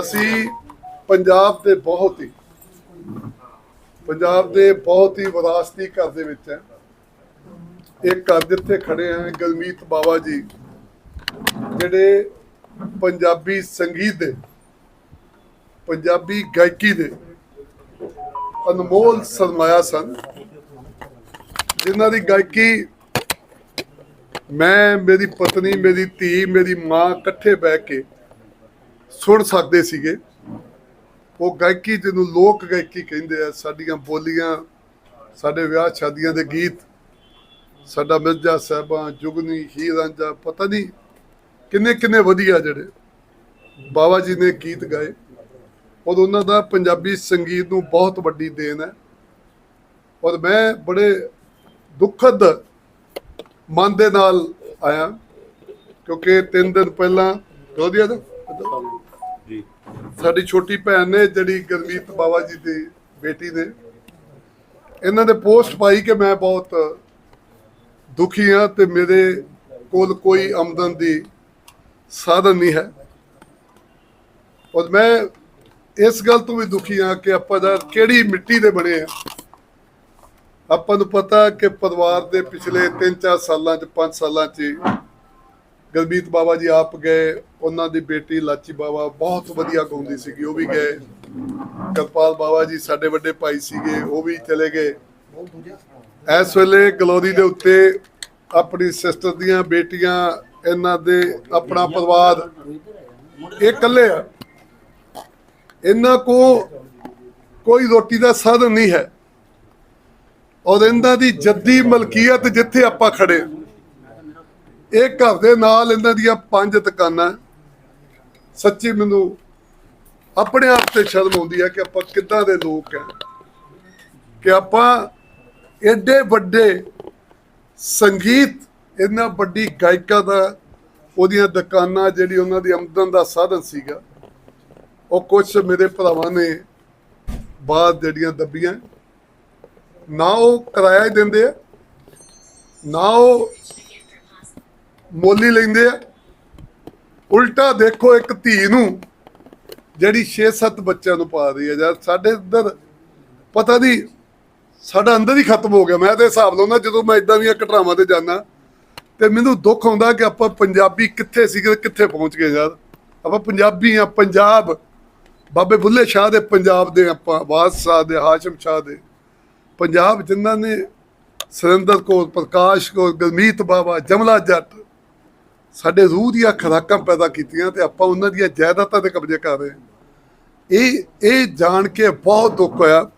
ਅਸੀਂ ਪੰਜਾਬ ਦੇ ਬਹੁਤ ਹੀ, ਪੰਜਾਬ ਦੇ ਬਹੁਤ ਹੀ ਵਿਰਾਸਤੀ ਘਰ ਦੇ ਵਿੱਚ ਹੈ। ਇਹ ਘਰ ਜਿੱਥੇ ਖੜੇ ਆ ਗਲਮੀਤ ਬਾਬਾ ਜੀ, ਜਿਹੜੇ ਪੰਜਾਬੀ ਸੰਗੀਤ ਦੇ, ਪੰਜਾਬੀ ਗਾਇਕੀ ਦੇ ਅਨਮੋਲ ਸਰਮਾਇਆ ਸਨ, ਜਿਨ੍ਹਾਂ ਦੀ ਗਾਇਕੀ ਮੈਂ, ਮੇਰੀ ਪਤਨੀ, ਮੇਰੀ ਧੀ, ਮੇਰੀ ਮਾਂ ਇਕੱਠੇ ਬਹਿ ਕੇ ਸੁਣ ਸਕਦੇ ਸੀਗੇ। ਉਹ ਗਾਇਕੀ ਜਿਹਨੂੰ ਲੋਕ ਗਾਇਕੀ ਕਹਿੰਦੇ ਆ, ਸਾਡੀਆਂ ਬੋਲੀਆਂ, ਸਾਡੇ ਵਿਆਹ ਸ਼ਾਦੀਆਂ ਦੇ ਗੀਤ, ਸਾਡਾ ਮਿਰਜ਼ਾ ਸਾਹਿਬਾਂ, ਜੁਗਨੀ, ਹੀਰ ਰਾਂਝਾ, ਪਤਾ ਨਹੀਂ ਕਿੰਨੇ ਕਿੰਨੇ ਵਧੀਆ ਜਿਹੜੇ ਬਾਬਾ ਜੀ ਨੇ ਗੀਤ ਗਾਏ। ਔਰ ਉਹਨਾਂ ਦਾ ਪੰਜਾਬੀ ਸੰਗੀਤ ਨੂੰ ਬਹੁਤ ਵੱਡੀ ਦੇਣ ਹੈ। ਔਰ ਮੈਂ ਬੜੇ ਦੁਖਦ ਮਨ ਦੇ ਨਾਲ ਆਇਆ, ਕਿਉਂਕਿ ਤਿੰਨ ਦਿਨ ਪਹਿਲਾਂ ਵਧੀਆ ਦਾ ਸਾਡੀ ਛੋਟੀ ਭੈਣ ਨੇ ਜਿਹੜੀ ਗਰਮੀਤ ਬਾਵਾ ਜੀ ਦੀ ਬੇਟੀ ਨੇ, ਇਹਨਾਂ ਨੇ ਪੋਸਟ ਪਾਈ ਕਿ ਮੈਂ ਬਹੁਤ ਦੁਖੀ ਹਾਂ ਤੇ ਮੇਰੇ ਕੋਲ ਕੋਈ ਆਮਦਨ ਦੀ ਸਾਧਨ ਨਹੀਂ ਹੈ। ਔਰ ਮੈਂ ਇਸ ਗੱਲ ਤੋਂ ਵੀ ਦੁਖੀ ਹਾਂ ਕਿ ਆਪਾਂ ਦਾ ਕਿਹੜੀ ਮਿੱਟੀ ਦੇ ਬਣੇ ਆ। ਆਪਾਂ ਨੂੰ ਪਤਾ ਕਿ ਪਰਿਵਾਰ ਦੇ ਪਿਛਲੇ 3-4 ਸਾਲਾਂ ਚ 5 ਸਾਲਾਂ ਚ ਗਰਮੀਤ ਬਾਬਾ ਜੀ ਆਪ ਗਏ, ਉਹਨਾਂ ਦੀ ਬੇਟੀ ਲਾਚੀ ਬਾਬਾ ਬਹੁਤ ਵਧੀਆ ਗਾਉਂਦੀ ਸੀਗੀ, ਉਹ ਵੀ ਗਏ। ਕਰਪਾਲ ਬਾਬਾ ਜੀ ਸਾਡੇ ਵੱਡੇ ਭਾਈ ਸੀਗੇ, ਉਹ ਵੀ ਚਲੇ ਗਏ। ਇਸ ਵੇਲੇ ਗਲੋਰੀ ਦੇ ਉੱਤੇ ਆਪਣੀ ਸਿਸਟਰ ਦੀਆਂ ਬੇਟੀਆਂ, ਇਹਨਾਂ ਦੇ ਆਪਣਾ ਪਰਿਵਾਰ, ਇਹ ਇਕੱਲੇ ਆ। ਇਹਨਾਂ ਕੋ ਕੋਈ ਰੋਟੀ ਦਾ ਸਾਧਨ ਨਹੀਂ ਹੈ। ਔਰ ਇਹਨਾਂ ਦੀ ਜੱਦੀ ਮਲਕੀਅਤ ਜਿੱਥੇ ਆਪਾਂ ਖੜੇ ਇਹ ਘਰ ਦੇ ਨਾਲ ਇਹਨਾਂ ਦੀਆਂ ਪੰਜ ਦੁਕਾਨਾਂ ਸੱਚੀ ਮੈਨੂੰ ਆਪਣੇ ਆਪ ਤੇ ਸ਼ਰਮ ਆਉਂਦੀ ਹੈ ਕਿ ਆਪਾਂ ਕਿੱਦਾਂ ਦੇ ਲੋਕ ਆ ਕਿ ਆਪਾਂ ਐਡੇ ਵੱਡੇ ਸੰਗੀਤ ਇੰਨਾ ਵੱਡੀ ਗਾਇਕਾ ਦਾ, ਉਹਦੀਆਂ ਦੁਕਾਨਾਂ ਜਿਹੜੀ ਉਹਨਾਂ ਦੀ ਆਮਦਨ ਦਾ ਸਾਧਨ ਸੀਗਾ, ਉਹ ਕੁਝ ਮੇਰੇ ਭਰਾਵਾਂ ਨੇ ਬਾਅਦ ਜਿਹੜੀਆਂ ਦੱਬੀਆਂ। ਨਾ ਉਹ ਕਿਰਾਇਆ ਦਿੰਦੇ ਆ, ਨਾ ਉਹ ਮੋਲੀ ਲੈਂਦੇ ਆ। ਉਲਟਾ ਦੇਖੋ ਇੱਕ ਧੀ ਨੂੰ ਜਿਹੜੀ 6-7 ਬੱਚਿਆਂ ਨੂੰ ਪਾ ਰਹੀ ਹੈ। ਯਾਰ ਸਾਡੇ ਅੰਦਰ ਪਤਾ ਨਹੀਂ, ਸਾਡਾ ਅੰਦਰ ਹੀ ਖਤਮ ਹੋ ਗਿਆ। ਮੈਂ ਤੇ ਹਿਸਾਬ ਲਾਉਂਦਾ ਜਦੋਂ ਮੈਂ ਇਦਾਂ ਦੀਆਂ ਘਟਨਾਵਾਂ ਤੇ ਜਾਂਦਾ ਤੇ ਮੈਨੂੰ ਦੁੱਖ ਹੁੰਦਾ ਕਿ ਆਪਾਂ ਪੰਜਾਬੀ ਕਿੱਥੇ ਸੀਗੇ ਕਿੱਥੇ ਪਹੁੰਚ ਗਏ ਯਾਰ। ਆਪਾਂ ਪੰਜਾਬੀ ਆ, ਪੰਜਾਬ। ਬਾਬੇ ਬੁੱਲੇ ਸ਼ਾਹ ਦੇ ਪੰਜਾਬ ਦੇ ਆਪਾਂ ਵਾਸ ਦੇ, ਹਾਸ਼ਮ ਸ਼ਾਹ ਦੇ। ਪੰਜਾਬ ਜਿਨ੍ਹਾਂ ਨੇ ਸੁਰਿੰਦਰ ਕੌਰ, ਪ੍ਰਕਾਸ਼ ਕੌਰ, ਗਰਮੀਤ ਬਾਬਾ ਜਮਲਾ ਜੱਟ ਸਾਡੇ ਰੂਹ ਦੀਆਂ ਖੁਰਾਕਾਂ ਪੈਦਾ ਕੀਤੀਆਂ ਤੇ ਆਪਾਂ ਉਹਨਾਂ ਦੀਆਂ ਜਾਇਦਾਦਾਂ ਤੇ ਕਬਜ਼ੇ ਕਰ ਰਹੇ ਇਹ ਇਹ ਜਾਣ ਕੇ ਬਹੁਤ ਦੁੱਖ ਹੋਇਆ।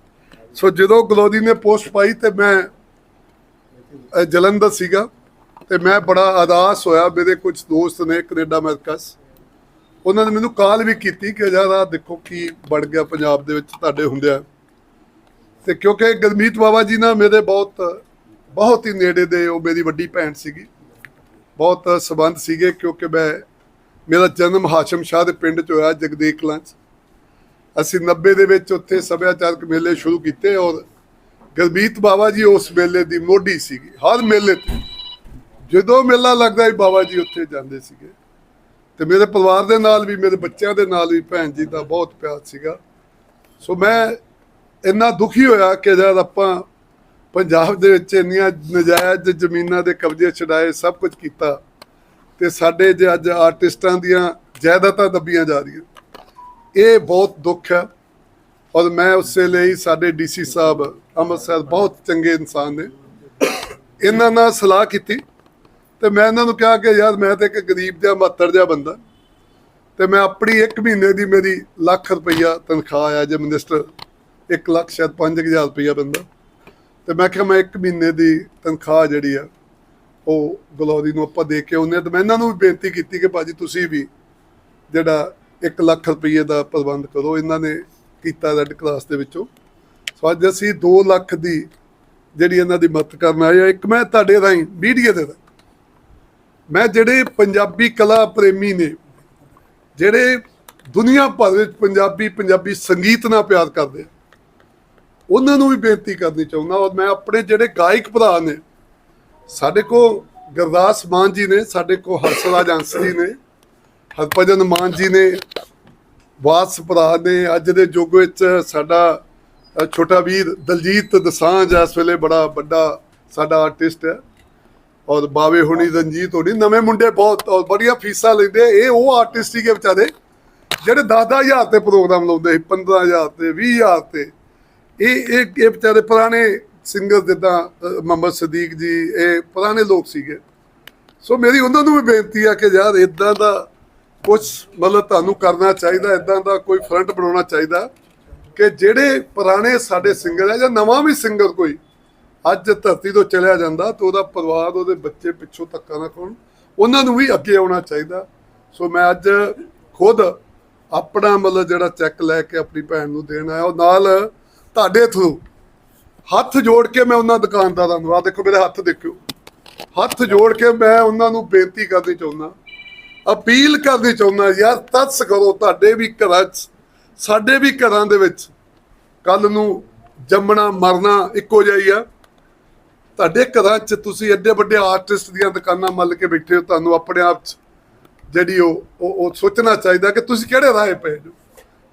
ਸੋ ਜਦੋਂ ਗਲੋਦੀ ਨੇ ਪੋਸਟ ਪਾਈ ਤੇ ਮੈਂ ਜਲੰਧਰ ਸੀਗਾ ਤੇ ਮੈਂ ਬੜਾ ਅਦਾਸ ਹੋਇਆ। ਮੇਰੇ ਕੁਝ ਦੋਸਤ ਨੇ ਕੈਨੇਡਾ ਅਮਰੀਕਾ ਉਹਨਾਂ ਨੇ ਮੈਨੂੰ ਕਾਲ ਵੀ ਕੀਤੀ ਕਿ ਯਾਰ ਆਹ ਦੇਖੋ ਕੀ ਬਣ ਗਿਆ ਪੰਜਾਬ ਦੇ ਵਿੱਚ ਤੁਹਾਡੇ ਹੁੰਦਿਆਂ। ਤੇ ਕਿਉਂਕਿ ਗਰਮੀਤ ਬਾਬਾ ਜੀ ਨਾਲ ਮੇਰੇ ਬਹੁਤ ਬਹੁਤ ਹੀ ਨੇੜੇ ਦੇ ਉਹ ਮੇਰੀ ਵੱਡੀ ਭੈਣ ਸੀਗੀ। ਬਹੁਤ ਸਬੰਧ ਸੀਗੇ ਕਿਉਂਕਿ ਮੈਂ, ਮੇਰਾ ਜਨਮ ਹਾਸ਼ਮ ਸ਼ਾਹ ਦੇ ਪਿੰਡ 'ਚ ਹੋਇਆ, ਜਗਦੇਕ ਕਲਾਂ 'ਚ। ਅਸੀਂ 90 ਦੇ ਵਿੱਚ ਉੱਥੇ ਸੱਭਿਆਚਾਰਕ ਮੇਲੇ ਸ਼ੁਰੂ ਕੀਤੇ ਔਰ ਗਰਮੀਤ ਬਾਬਾ ਜੀ ਉਸ ਮੇਲੇ ਦੀ ਮੋਢੀ ਸੀਗੀ। ਹਰ ਮੇਲੇ ਤੇ ਜਦੋਂ ਮੇਲਾ ਲੱਗਦਾ ਸੀ ਬਾਬਾ ਜੀ ਉੱਥੇ ਜਾਂਦੇ ਸੀਗੇ। ਤੇ ਮੇਰੇ ਪਰਿਵਾਰ ਦੇ ਨਾਲ ਵੀ, ਮੇਰੇ ਬੱਚਿਆਂ ਦੇ ਨਾਲ ਵੀ, ਭੈਣ ਜੀ ਦਾ ਬਹੁਤ ਪਿਆਰ ਸੀਗਾ। ਸੋ ਮੈਂ ਇੰਨਾ ਦੁਖੀ ਹੋਇਆ ਕਿ ਜਦ ਆਪਾਂ ਪੰਜਾਬ ਦੇ ਵਿੱਚ ਇੰਨੀਆਂ ਨਜਾਇਜ਼ ਜ਼ਮੀਨਾਂ ਦੇ ਕਬਜ਼ੇ ਛਡਾਏ, ਸਭ ਕੁਝ ਕੀਤਾ ਤੇ ਸਾਡੇ ਜੇ ਅੱਜ ਆਰਟਿਸਟਾਂ ਦੀਆਂ ਜਾਇਦਾਦਾਂ ਦੱਬੀਆਂ ਜਾ ਰਹੀਆਂ। ਇਹ ਬਹੁਤ ਦੁੱਖ ਹੈ ਔਰ ਮੈਂ ਉਸੇ ਲਈ ਸਾਡੇ ਡੀਸੀ ਸਾਹਿਬ ਅੰਮ੍ਰਿਤਸਰ ਬਹੁਤ ਚੰਗੇ ਇਨਸਾਨ ਨੇ। ਇਹਨਾਂ ਨਾਲ ਸਲਾਹ ਕੀਤੀ ਤੇ ਮੈਂ ਇਹਨਾਂ ਨੂੰ ਕਿਹਾ ਕਿ ਯਾਰ ਮੈਂ ਤੇ ਇੱਕ ਗਰੀਬ ਜਿਹਾ, ਮਾਤੜ ਜਿਹਾ ਬੰਦਾ ਤੇ ਮੈਂ ਆਪਣੀ ਇੱਕ ਮਹੀਨੇ ਦੀ ਮੇਰੀ ਲੱਖ ਰੁਪਈਆ ਤਨਖਾਹ ਆ ਜੇ ਮਿਨਿਸਟਰ 1 ਲੱਖ, ਸ਼ਾਇਦ 5000 ਰੁਪਈਆ ਬੰਦਾ। ਤੇ ਮੈਂ ਕਿਹਾ ਮੈਂ ਇੱਕ ਮਹੀਨੇ ਦੀ ਤਨਖਾਹ ਜਿਹੜੀ ਆ, ਉਹ ਗਲੋਰੀ ਨੂੰ ਆਪਾਂ ਦੇ ਕੇ ਆਉਂਦੇ ਹਾਂ ਤੇ ਮੈਂ ਇਹਨਾਂ ਨੂੰ ਵੀ ਬੇਨਤੀ ਕੀਤੀ ਕਿ ਭਾਜੀ ਤੁਸੀਂ ਵੀ ਜਿਹੜਾ 1 ਲੱਖ ਰੁਪਏ ਦਾ ਪ੍ਰਬੰਧ ਕਰੋ, ਇਹਨਾਂ ਨੇ ਕੀਤਾ ਰੈੱਡ ਕਲਾਸ ਦੇ ਵਿੱਚੋਂ। ਸੋ ਅੱਜ ਅਸੀਂ 2 ਲੱਖ ਦੀ ਜਿਹੜੀ ਇਹਨਾਂ ਦੀ ਮਦਦ ਕਰਨ ਆਏ ਹਾਂ ਇੱਕ ਮੈਂ ਤੁਹਾਡੇ ਰਾਹੀਂ ਮੀਡੀਆ ਦੇ ਰਾਹੀਂ। ਮੈਂ ਜਿਹੜੇ ਪੰਜਾਬੀ ਕਲਾ ਪ੍ਰੇਮੀ ਨੇ, ਜਿਹੜੇ ਦੁਨੀਆ ਭਰ ਵਿੱਚ ਪੰਜਾਬੀ ਪੰਜਾਬੀ ਸੰਗੀਤ ਨਾਲ ਪਿਆਰ ਕਰਦੇ ਆ ਉਹਨਾਂ ਨੂੰ ਵੀ ਬੇਨਤੀ ਕਰਨੀ ਚਾਹੁੰਦਾ ਔਰ ਮੈਂ ਆਪਣੇ ਜਿਹੜੇ ਗਾਇਕ ਭਰਾ ਨੇ, ਸਾਡੇ ਕੋ ਗੁਰਦਾਸ ਮਾਨ ਜੀ ਨੇ, ਸਾਡੇ ਕੋ ਹਰਸਰਾਜ ਅੰਸ ਜੀ ਨੇ, ਹਰਭਜਨ ਮਾਨ ਜੀ ਨੇ ਵਾਸ ਭਰਾ ਨੇ, ਅੱਜ ਦੇ ਯੁੱਗ ਵਿੱਚ ਸਾਡਾ ਛੋਟਾ ਵੀਰ ਦਲਜੀਤ ਦਸਾਂਝ ਇਸ ਵੇਲੇ ਬੜਾ ਵੱਡਾ ਸਾਡਾ ਆਰਟਿਸਟ ਹੈ। ਔਰ ਬਾਵੇ ਹੁਣੀ, ਰਣਜੀਤ ਹੋਣੀ, ਨਵੇਂ ਮੁੰਡੇ ਬਹੁਤ, ਔਰ ਬੜੀਆਂ ਫੀਸਾਂ ਲੈਂਦੇ ਇਹ ਉਹ ਆਰਟਿਸਟ ਸੀਗੇ ਵਿਚਾਰੇ, ਜਿਹੜੇ 10-10000 ਤੇ ਪ੍ਰੋਗਰਾਮ ਲਾਉਂਦੇ ਸੀ 15000 ਤੇ 20000 ਤੇ। ਇਹ ਇਹ ਇਹ ਵਿਚਾਰੇ ਪੁਰਾਣੇ ਸਿੰਗਰ ਜਿੱਦਾਂ ਮੁਹੰਮਦ ਸਦੀਕ ਜੀ, ਇਹ ਪੁਰਾਣੇ ਲੋਕ ਸੀਗੇ। ਸੋ ਮੇਰੀ ਉਹਨਾਂ ਨੂੰ ਵੀ ਬੇਨਤੀ ਆ ਕਿ ਯਾਰ ਇਦਾਂ ਦਾ ਕੁਝ ਮਤਲਬ ਤੁਹਾਨੂੰ ਕਰਨਾ ਚਾਹੀਦਾ ਇਦਾਂ ਦਾ ਕੋਈ ਫਰੰਟ ਬਣਾਉਣਾ ਚਾਹੀਦਾ ਕਿ ਜਿਹੜੇ ਪੁਰਾਣੇ ਸਾਡੇ ਸਿੰਗਰ ਹੈ ਜਾਂ ਨਵਾਂ ਵੀ ਸਿੰਗਰ ਕੋਈ ਅੱਜ ਧਰਤੀ ਤੋਂ ਚਲਿਆ ਜਾਂਦਾ ਤਾਂ ਉਹਦਾ ਪਰਿਵਾਰ, ਉਹਦੇ ਬੱਚੇ ਪਿੱਛੋਂ ਧੱਕਾ ਨਾ ਖਾਣ ਉਹਨਾਂ ਨੂੰ ਵੀ ਅੱਗੇ ਆਉਣਾ ਚਾਹੀਦਾ। ਸੋ ਮੈਂ ਅੱਜ ਖੁਦ ਆਪਣਾ ਮਤਲਬ ਜਿਹੜਾ ਚੈੱਕ ਲੈ ਕੇ ਆਪਣੀ ਭੈਣ ਨੂੰ ਦੇਣਾ ਆਇਆ। ਉਹ ਨਾਲ ਤੁਹਾਡੇ ਥਰੂ। ਹੱਥ ਜੋੜ ਕੇ ਮੈਂ ਉਹਨਾਂ ਦੁਕਾਨਦਾਰਾਂ ਨੂੰ ਆ ਦੇਖੋ ਮੇਰੇ ਹੱਥ ਦੇਖਿਓ। ਹੱਥ ਜੋੜ ਕੇ ਮੈਂ ਉਹਨਾਂ ਨੂੰ ਬੇਨਤੀ ਕਰਨੀ ਚਾਹੁੰਦਾ। ਅਪੀਲ ਕਰਨੀ ਚਾਹੁੰਦਾ, ਯਾਰ ਤਰਸ ਕਰੋ ਤੁਹਾਡੇ ਵੀ ਘਰਾਂ 'ਚ, ਸਾਡੇ ਵੀ ਘਰਾਂ ਦੇ ਵਿੱਚ। ਕੱਲ ਨੂੰ ਜੰਮਣਾ, ਮਰਨਾ ਇੱਕੋ ਜਿਹਾ ਹੀ ਆ। ਤੁਹਾਡੇ ਘਰਾਂ 'ਚ ਤੁਸੀਂ ਐਡੇ ਵੱਡੇ ਆਰਟਿਸਟ ਦੀਆਂ ਦੁਕਾਨਾਂ ਮੱਲ ਕੇ ਬੈਠੇ ਹੋ, ਤੁਹਾਨੂੰ ਆਪਣੇ ਆਪ 'ਚ ਜਿਹੜੀ ਉਹ ਉਹ ਸੋਚਣਾ ਚਾਹੀਦਾ ਕਿ ਤੁਸੀਂ ਕਿਹੜੇ ਰਾਹ ਪਏ ਹੋ?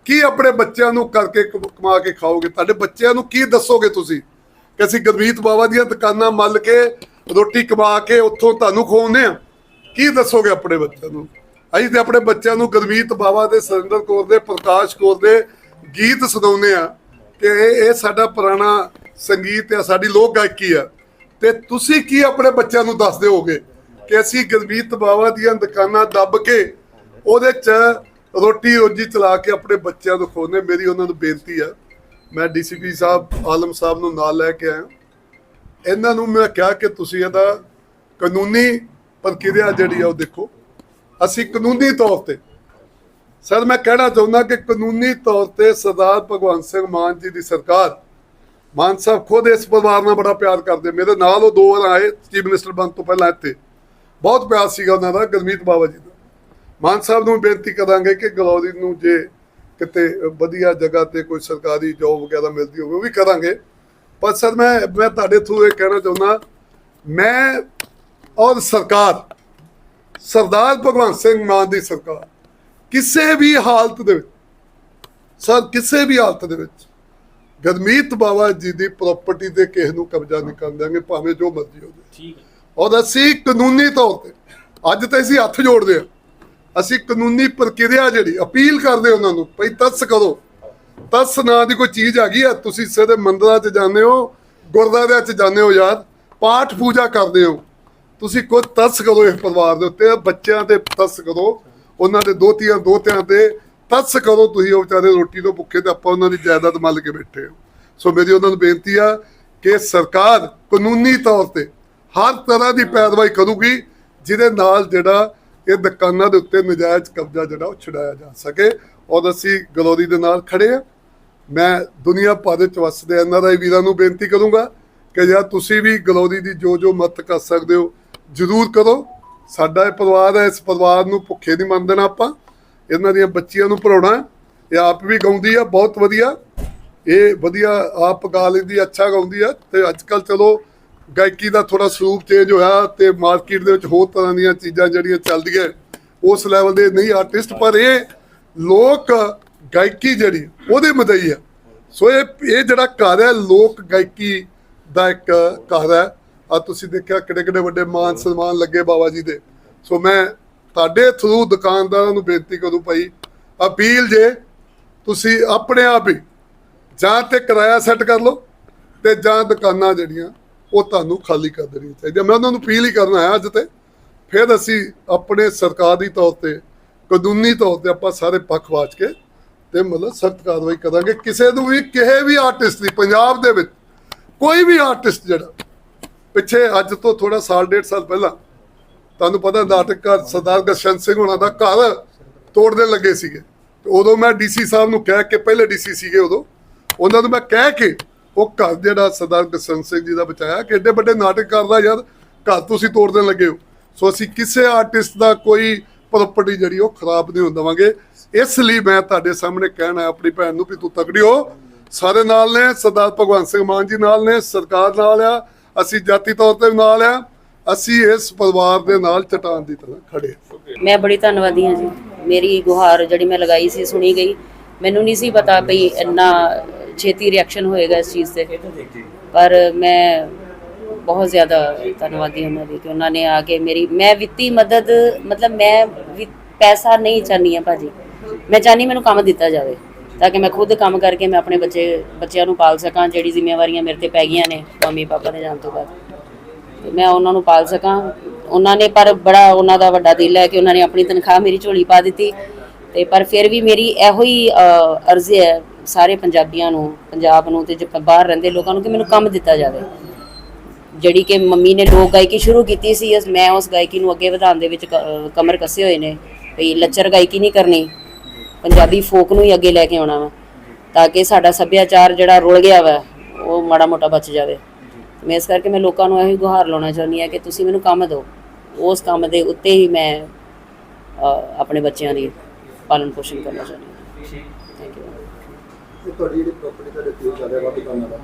ਕੀ ਆਪਣੇ ਬੱਚਿਆਂ ਨੂੰ ਕਰਕੇ ਕਮਾ ਕੇ ਖਾਓਗੇ? ਤੁਹਾਡੇ ਬੱਚਿਆਂ ਨੂੰ ਕੀ ਦੱਸੋਗੇ ਤੁਸੀਂ? ਕਿ ਅਸੀਂ ਗੁਰਮੀਤ ਬਾਬਾ ਦੀਆਂ ਦੁਕਾਨਾਂ ਮੱਲ ਕੇ ਰੋਟੀ ਕਮਾ ਕੇ ਉੱਥੋਂ ਤੁਹਾਨੂੰ ਖਵਾਉਂਦੇ ਆ ਕੀ ਦੱਸੋਗੇ ਆਪਣੇ ਬੱਚਿਆਂ ਨੂੰ? ਅਸੀਂ ਤੇ ਆਪਣੇ ਬੱਚਿਆਂ ਨੂੰ ਗੁਰਮੀਤ ਬਾਬਾ ਦੇ, ਸੁਰਿੰਦਰ ਕੌਰ ਦੇ, ਪ੍ਰਕਾਸ਼ ਕੌਰ ਦੇ ਗੀਤ ਸੁਣਾਉਂਦੇ ਆ ਕਿ ਇਹ ਇਹ ਸਾਡਾ ਪੁਰਾਣਾ ਸੰਗੀਤ ਆ ਸਾਡੀ ਲੋਕ ਗਾਇਕੀ ਆ ਤੇ ਤੁਸੀਂ ਕੀ ਆਪਣੇ ਬੱਚਿਆਂ ਨੂੰ ਦੱਸਦੇ ਹੋਗੇ ਕਿ ਅਸੀਂ ਗੁਰਮੀਤ ਬਾਵਾ ਦੀਆਂ ਦੁਕਾਨਾਂ ਦੱਬ ਕੇ ਉਹਦੇ ਚ ਰੋਟੀ ਰੋਜੀ ਚਲਾ ਕੇ ਆਪਣੇ ਬੱਚਿਆਂ ਨੂੰ ਖਵਾਉਂਦੇ ਮੇਰੀ ਉਹਨਾਂ ਨੂੰ ਬੇਨਤੀ ਆ। ਮੈਂ ਡੀਸੀਪੀ ਸਾਹਿਬ, ਆਲਮ ਸਾਹਿਬ ਨੂੰ ਨਾਲ ਲੈ ਕੇ ਆਇਆ। ਇਹਨਾਂ ਨੂੰ ਮੈਂ ਕਿਹਾ ਕਿ ਤੁਸੀਂ ਇਹਦਾ ਕਾਨੂੰਨੀ ਪ੍ਰਕਿਰਿਆ ਜਿਹੜੀ ਆ ਉਹ ਦੇਖੋ। ਅਸੀਂ ਕਾਨੂੰਨੀ ਤੌਰ ਤੇ, ਸਰ ਮੈਂ ਕਹਿਣਾ ਚਾਹੁੰਦਾ ਕਿ ਕਾਨੂੰਨੀ ਤੌਰ ਤੇ ਸਰਦਾਰ ਭਗਵੰਤ ਸਿੰਘ ਮਾਨ ਜੀ ਦੀ ਸਰਕਾਰ, ਮਾਨ ਸਾਹਿਬ ਖੁਦ ਇਸ ਪਰਿਵਾਰ ਨਾਲ ਬੜਾ ਪਿਆਰ ਕਰਦੇ। ਮੇਰੇ ਨਾਲ ਉਹ ਦੋ ਵਾਰ ਆਏ, ਚੀਫ ਮਿਨਿਸਟਰ ਬਣ ਤੋਂ ਪਹਿਲਾਂ ਇੱਥੇ। ਬਹੁਤ ਪਿਆਰ ਸੀਗਾ ਉਹਨਾਂ ਦਾ, ਗੁਰਮੀਤ ਬਾਬਾ ਜੀ ਮਾਨ ਸਾਹਿਬ ਨੂੰ ਬੇਨਤੀ ਕਰਾਂਗੇ ਕਿ ਗਲੌਰੀ ਨੂੰ ਜੇ ਕਿਤੇ ਵਧੀਆ ਜਗ੍ਹਾ ਤੇ ਕੋਈ ਸਰਕਾਰੀ ਜੋਬ ਵਗੈਰਾ ਮਿਲਦੀ ਹੋਵੇ ਉਹ ਵੀ ਕਰਾਂਗੇ। ਪਰ ਸਰ ਮੈਂ ਮੈਂ ਤੁਹਾਡੇ ਥਰੂ ਇਹ ਕਹਿਣਾ ਚਾਹੁੰਦਾ ਮੈਂ ਔਰ ਸਰਕਾਰ ਸਰਦਾਰ ਭਗਵੰਤ ਸਿੰਘ ਮਾਨ ਦੀ ਸਰਕਾਰ ਕਿਸੇ ਵੀ ਹਾਲਤ ਦੇ ਵਿੱਚ ਸਰ ਕਿਸੇ ਵੀ ਹਾਲਤ ਦੇ ਵਿੱਚ ਗਰਮੀਤ ਬਾਬਾ ਜੀ ਦੀ ਪ੍ਰਾਪਰਟੀ ਤੇ ਕਿਸੇ ਨੂੰ ਕਬਜ਼ਾ ਨਹੀਂ ਕਰਨ ਦਿਆਂਗੇ ਭਾਵੇਂ ਜੋ ਮਰਜ਼ੀ ਹੋ ਜਾਏ ਠੀਕ ਹੈ। ਔਰ ਅਸੀਂ ਕਾਨੂੰਨੀ ਤੌਰ ਤੇ ਅੱਜ ਤਾਂ ਅਸੀਂ ਹੱਥ ਜੋੜਦੇ ਆ ਅਸੀਂ ਕਾਨੂੰਨੀ ਪ੍ਰਕਿਰਿਆ ਜਿਹੜੀ, ਅਪੀਲ ਕਰਦੇ ਉਹਨਾਂ ਨੂੰ, ਭਈ ਤਸ ਕਰੋ। ਤਸ ਨਾਂ ਦੀ ਕੋਈ ਚੀਜ਼ ਹੈਗੀ ਆ, ਤੁਸੀਂ ਸਿੱਧੇ ਮੰਦਰਾਂ 'ਚ ਜਾਂਦੇ ਹੋ, ਗੁਰਦੁਆਰਿਆਂ 'ਚ ਜਾਂਦੇ ਹੋ ਯਾਰ, ਪਾਠ ਪੂਜਾ ਕਰਦੇ ਹੋ। ਤੁਸੀਂ ਕੋਈ ਤਰਸ ਕਰੋ ਇਸ ਪਰਿਵਾਰ ਦੇ ਉੱਤੇ, ਬੱਚਿਆਂ ਤੇ ਤਰਸ ਕਰੋ, ਉਹਨਾਂ ਦੇ ਦੋਤੀਆਂ, ਦੋਤਿਆਂ ਤੇ ਤਰਸ ਕਰੋ ਤੁਸੀਂ, ਉਹ ਵਿਚਾਰੇ ਰੋਟੀ ਤੋਂ ਭੁੱਖੇ ਤੇ ਆਪਾਂ ਉਹਨਾਂ ਦੀ ਜਾਇਦਾਦ ਮੱਲ ਕੇ ਬੈਠੇ ਹੋ। ਸੋ ਮੇਰੀ ਉਹਨਾਂ ਨੂੰ ਬੇਨਤੀ ਆ ਕਿ ਸਰਕਾਰ ਕਾਨੂੰਨੀ ਤੌਰ ਤੇ ਹਰ ਤਰ੍ਹਾਂ ਦੀ ਪੈਰਵਾਈ ਕਰੂਗੀ, ਜਿਹਦੇ ਨਾਲ ਜਿਹੜਾ ਇਹ ਦੁਕਾਨਾਂ ਦੇ ਉੱਤੇ ਨਜਾਇਜ਼ ਕਬਜ਼ਾ ਜਿਹੜਾ ਉਹ ਛਡਾਇਆ ਜਾ ਸਕੇ। ਔਰ ਅਸੀਂ ਗਲੋਰੀ ਦੇ ਨਾਲ ਖੜੇ ਆ ਮੈਂ ਦੁਨੀਆ ਭਰ ਵਿੱਚ ਵਸਦੇ ਐਨਆਰਆਈ ਵੀਰਾਂ ਨੂੰ ਬੇਨਤੀ ਕਰੂੰਗਾ ਕਿ ਜਾਂ ਤੁਸੀਂ ਵੀ ਗਲੋਰੀ ਦੀ ਜੋ ਜੋ ਮਦਦ ਕਰ ਸਕਦੇ ਹੋ, ਜਰੂਰ ਕਰੋ। ਸਾਡਾ ਇਹ ਪਰਿਵਾਰ ਹੈ, ਇਸ ਪਰਿਵਾਰ ਨੂੰ ਭੁੱਖੇ ਨਹੀਂ ਮੰਨ ਦੇਣਾ ਆਪਾਂ। ਇਹਨਾਂ ਦੀਆਂ ਬੱਚੀਆਂ ਨੂੰ ਪੜਾਉਣਾ ਇਹ ਆਪ ਵੀ ਗਾਉਂਦੀ ਆ, ਬਹੁਤ ਵਧੀਆ। ਇਹ ਵਧੀਆ, ਆਪ ਗਾ ਲੈਂਦੀ, ਅੱਛਾ ਗਾਉਂਦੀ ਆ। ਤੇ ਅੱਜ ਕੱਲ ਚਲੋ ਗਾਇਕੀ ਦਾ ਥੋੜਾ ਸਰੂਪ ਚੇਂਜ ਹੋਇਆ ਤੇ ਮਾਰਕੀਟ ਦੇ ਵਿੱਚ ਹੋਰ ਤਰ੍ਹਾਂ ਦੀਆਂ ਚੀਜ਼ਾਂ ਜਿਹੜੀਆਂ ਚੱਲਦੀਆਂ, ਉਸ ਲੈਵਲ ਦੇ ਨਹੀਂ ਆਰਟਿਸਟ ਪਰ ਇਹ ਲੋਕ ਗਾਇਕੀ ਜਿਹੜੀ, ਉਹਦੇ ਮਦਈ ਆ। ਸੋ ਇਹ ਇਹ ਜਿਹੜਾ ਘਰ ਹੈ, ਲੋਕ ਗਾਇਕੀ ਦਾ ਇੱਕ ਘਰ ਹੈ। ਆ ਤੁਸੀਂ ਦੇਖਿਆ ਕਿੱਡੇ ਕਿਹੜੇ ਵੱਡੇ ਮਾਨ ਸਨਮਾਨ ਲੱਗੇ ਬਾਬਾ ਜੀ ਦੇ। ਸੋ ਮੈਂ ਤੁਹਾਡੇ ਥਰੂ ਦੁਕਾਨਦਾਰਾਂ ਨੂੰ ਬੇਨਤੀ ਕਰੂ ਭਾਈ, ਅਪੀਲ ਜੇ ਤੁਸੀਂ ਆਪਣੇ ਆਪ ਹੀ ਜਾਂ ਤੇ ਕਿਰਾਇਆ ਸੈੱਟ ਕਰ ਲਓ ਤੇ ਜਾਂ ਦੁਕਾਨਾਂ ਜਿਹੜੀਆਂ ਉਹ ਤੁਹਾਨੂੰ ਖਾਲੀ ਕਰ ਦੇਣੀ ਚਾਹੀਦੀਆਂ ਮੈਂ ਉਹਨਾਂ ਨੂੰ ਅਪੀਲ ਹੀ ਕਰਨਾ ਹੈ ਅੱਜ ਤੇ। ਫਿਰ ਅਸੀਂ ਆਪਣੇ ਸਰਕਾਰੀ ਤੌਰ ਤੇ, ਕਾਨੂੰਨੀ ਤੌਰ ਤੇ ਆਪਾਂ ਸਾਰੇ ਪੱਖ ਵਾਚ ਕੇ ਤੇ ਮਤਲਬ ਸਖਤ ਕਾਰਵਾਈ ਕਰਾਂਗੇ। ਕਿਸੇ ਨੂੰ ਵੀ, ਕਿਸੇ ਵੀ ਆਰਟਿਸਟ ਦੀ, ਪੰਜਾਬ ਦੇ ਵਿੱਚ ਕੋਈ ਵੀ ਆਰਟਿਸਟ ਜਿਹੜਾ, ਪਿੱਛੇ ਅੱਜ ਤੋਂ ਥੋੜਾ ਸਾਲ, ਡੇਢ ਸਾਲ ਪਹਿਲਾਂ, ਤੁਹਾਨੂੰ ਪਤਾ ਨਾਟਕਕਾਰ ਸਰਦਾਰ ਗਰਸ਼ਨ ਸਿੰਘ ਹੋਣਾ ਦਾ ਘਰ ਤੋੜਦੇ ਲੱਗੇ ਸੀਗੇ। ਤੇ ਉਦੋਂ ਮੈਂ ਡੀਸੀ ਸਾਹਿਬ ਨੂੰ ਕਹਿ ਕੇ, ਪਹਿਲੇ ਡੀਸੀ ਸੀਗੇ ਉਦੋਂ, ਉਹਨਾਂ ਨੂੰ ਮੈਂ ਕਹਿ ਕੇ ਉਹ ਘਰ ਜਿਹੜਾ ਸਰਦਾਰ ਗਰਸ਼ਨ ਸਿੰਘ ਜੀ ਦਾ ਬਚਾਇਆ, ਕਿ ਵੱਡੇ ਨਾਟਕਕਾਰ ਦਾ ਯਾਰ, ਘਰ ਤੁਸੀਂ ਤੋੜਨ ਲੱਗੇ ਹੋ। ਸੋ ਅਸੀਂ ਕਿਸੇ ਆਰਟਿਸਟ ਦਾ ਕੋਈ ਪ੍ਰਾਪਰਟੀ ਜਿਹੜੀ ਉਹ ਖਰਾਬ ਨਹੀਂ ਹੋਣ ਦੇਵਾਂਗੇ। ਇਸ ਲਈ ਮੈਂ ਤੁਹਾਡੇ ਸਾਹਮਣੇ ਕਹਿਣਾ ਆਪਣੀ ਭੈਣ ਨੂੰ ਵੀ ਤੂੰ ਤਕੜੀ ਹੋ ਸਾਰੇ ਨਾਲ ਨੇ, ਸਰਦਾਰ ਭਗਵੰਤ ਸਿੰਘ ਮਾਨ ਜੀ ਨਾਲ ਨੇ, ਸਰਕਾਰ ਨਾਲ ਆ, ਅਸੀਂ ਜਾਤੀ ਤੌਰ ਤੇ ਨਾਲ ਆ। ਅਸੀਂ ਇਸ ਪਰਿਵਾਰ ਦੇ ਨਾਲ ਚਟਾਨ ਦੀ ਤਰ੍ਹਾਂ ਖੜੇ ਮੈਂ ਬੜੀ ਧੰਨਵਾਦੀ ਹਾਂ ਜੀ। ਮੇਰੀ ਗੁਹਾਰ ਜਿਹੜੀ ਮੈਂ ਲਗਾਈ ਸੀ, ਸੁਣੀ ਗਈ। ਮੈਨੂੰ ਨਹੀਂ ਸੀ ਪਤਾ ਵੀ ਇੰਨਾ ਛੇਤੀ ਰਿਐਕਸ਼ਨ ਹੋਏਗਾ ਇਸ ਚੀਜ਼ ਤੇ ਪਰ ਮੈਂ ਬਹੁਤ ਜ਼ਿਆਦਾ ਧੰਨਵਾਦੀ ਉਹਨਾਂ ਦੀ ਕਿ ਉਹਨਾਂ ਨੇ ਆ ਕੇ ਮੇਰੀ ਮੈਂ ਵਿੱਤੀ ਮਦਦ ਮਤਲਬ ਮੈਂ ਪੈਸਾ ਨਹੀਂ ਚਾਹਨੀ ਆ ਭਾਜੀ। ਮੈਂ ਚਾਹਨੀ ਮੈਨੂੰ ਕੰਮ ਦਿੱਤਾ ਜਾਵੇ ਤਾਂ ਕਿ ਮੈਂ ਖੁਦ ਕੰਮ ਕਰਕੇ ਮੈਂ ਆਪਣੇ ਬੱਚੇ ਬੱਚਿਆਂ ਨੂੰ ਪਾਲ ਸਕਾਂ ਜਿਹੜੀ ਜ਼ਿੰਮੇਵਾਰੀਆਂ ਮੇਰੇ ਤੇ ਪੈ ਗਈਆਂ ਨੇ ਮੰਮੀ ਪਾਪਾ ਦੇ ਜਾਣ ਤੋਂ ਬਾਅਦ। ਮੈਂ ਉਹਨਾਂ ਨੂੰ ਪਾਲ ਸਕਾਂ। ਉਹਨਾਂ ਨੇ ਪਰ ਬੜਾ ਉਹਨਾਂ ਦਾ ਵੱਡਾ ਦਿਲ ਹੈ ਕਿ ਉਹਨਾਂ ਨੇ ਆਪਣੀ ਤਨਖਾਹ ਮੇਰੀ ਝੋਲੀ ਪਾ ਦਿੱਤੀ। ਤੇ ਪਰ ਫਿਰ ਵੀ ਮੇਰੀ ਇਹੋ ਹੀ ਅਰਜ਼ੀ ਹੈ ਸਾਰੇ ਪੰਜਾਬੀਆਂ ਨੂੰ, ਪੰਜਾਬ ਨੂੰ ਤੇ ਜੇ ਬਾਹਰ ਰਹਿੰਦੇ ਲੋਕਾਂ ਨੂੰ ਕਿ ਮੈਨੂੰ ਕੰਮ ਦਿੱਤਾ ਜਾਵੇ। ਜਿਹੜੀ ਕਿ ਮੰਮੀ ਨੇ ਲੋਕ ਗਾਇਕੀ ਸ਼ੁਰੂ ਕੀਤੀ ਸੀ ਮੈਂ ਉਸ ਗਾਇਕੀ ਨੂੰ ਅੱਗੇ ਵਧਾਉਣ ਦੇ ਵਿੱਚ ਕ- ਕਮਰ ਕੱਸੇ ਹੋਏ ਨੇ, ਵੀ ਲੱਚਰ ਗਾਇਕੀ ਨਹੀਂ ਕਰਨੀ, ਪੰਜਾਬੀ ਫੋਕ ਨੂੰ ਹੀ ਅੱਗੇ ਲੈ ਕੇ ਆਉਣਾ ਵਾ, ਤਾਂ ਕਿ ਸਾਡਾ ਸੱਭਿਆਚਾਰ ਜਿਹੜਾ ਰੁਲ ਗਿਆ ਵਾ, ਉਹ ਮਾੜਾ ਮੋਟਾ ਬਚ ਜਾਵੇ। ਮੈਂ ਇਸ ਕਰਕੇ ਮੈਂ ਲੋਕਾਂ ਨੂੰ ਇਹੀ ਗੁਹਾਰ ਲਾਉਣਾ ਚਾਹੁੰਦੀ ਹਾਂ ਕਿ ਤੁਸੀਂ ਮੈਨੂੰ ਕੰਮ ਦਿਓ। ਉਸ ਕੰਮ ਦੇ ਉੱਤੇ ਹੀ ਮੈਂ ਆਪਣੇ ਬੱਚਿਆਂ ਦੀ ਪਾਲਣ ਪੋਸ਼ਣ ਕਰਨਾ ਚਾਹੁੰਦੀ ਹਾਂ। ਇਹ ਤੁਹਾਡੀ ਜਿਹੜੀ ਪ੍ਰਾਪਰਟੀ ਤੁਹਾਡੇ ਕੋਲ ਚੱਲ ਰਿਹਾ ਵਾ ਦੁਕਾਨਾਂ ਦਾ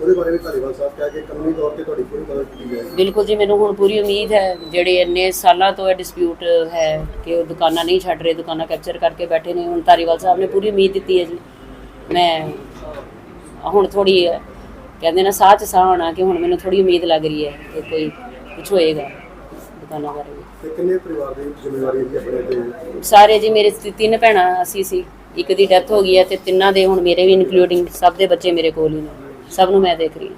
ਉਹਦੇ ਬਾਰੇ ਵੀ ਧਾਰੀਵਾਲ ਸਾਹਿਬ ਕਿਹਾ ਕਿ ਕਾਨੂੰਨੀ ਤੌਰ ਤੇ ਤੁਹਾਡੀ ਪੂਰੀ ਮਦਦ ਕੀਤੀ ਜਾਏਗੀ ਬਿਲਕੁਲ ਜੀ ਮੈਨੂੰ ਹੁਣ ਪੂਰੀ ਉਮੀਦ ਹੈ ਜਿਹੜੇ ਇੰਨੇ ਸਾਲਾਂ ਤੋਂ ਇਹ ਡਿਸਪਿਊਟ ਹੈ ਕਿ ਉਹ ਦੁਕਾਨਾਂ ਨਹੀਂ ਛੱਡ ਰਹੇ ਦੁਕਾਨਾਂ ਕੈਪਚਰ ਕਰਕੇ ਬੈਠੇ ਨੇ ਹੁਣ ਧਾਰੀਵਾਲ ਸਾਹਿਬ ਨੇ ਪੂਰੀ ਉਮੀਦ ਦਿੱਤੀ ਹੈ ਜੀ। ਮੈਂ ਹੁਣ ਥੋੜੀ ਕਹਿੰਦੇ ਨਾ ਸਾਹ ਚ ਸਾਹ ਹੋਣਾ ਕਿ ਹੁਣ ਮੈਨੂੰ ਥੋੜੀ ਉਮੀਦ ਲੱਗ ਰਹੀ ਹੈ ਕਿ ਕੋਈ ਕੁਝ ਹੋਏਗਾ ਦੁਕਾਨਾਂ ਬਾਰੇ। ਵੀ ਤੇ ਕਿੰਨੇ ਪਰਿਵਾਰ ਦੀ ਜ਼ਿੰਮੇਵਾਰੀ ਹੈ ਜੀ ਆਪਣੇ ਤੇ? ਸਾਰੇ ਜੀ ਮੇਰੇ ਤਿੰਨ ਭੈਣਾਂ ਅਸੀਂ ਸੀ। ਇੱਕ ਦੀ ਡੈਥ ਹੋ ਗਈ ਹੈ ਤੇ ਤਿੰਨਾਂ ਦੇ ਹੁਣ ਮੇਰੇ ਵੀ ਇਨਕਲੂਡਿੰਗ ਸਭ ਦੇ ਬੱਚੇ ਮੇਰੇ ਕੋਲ ਹੀ ਨੇ। ਸਭ ਨੂੰ ਮੈਂ ਦੇਖ ਰਹੀ ਹਾਂ।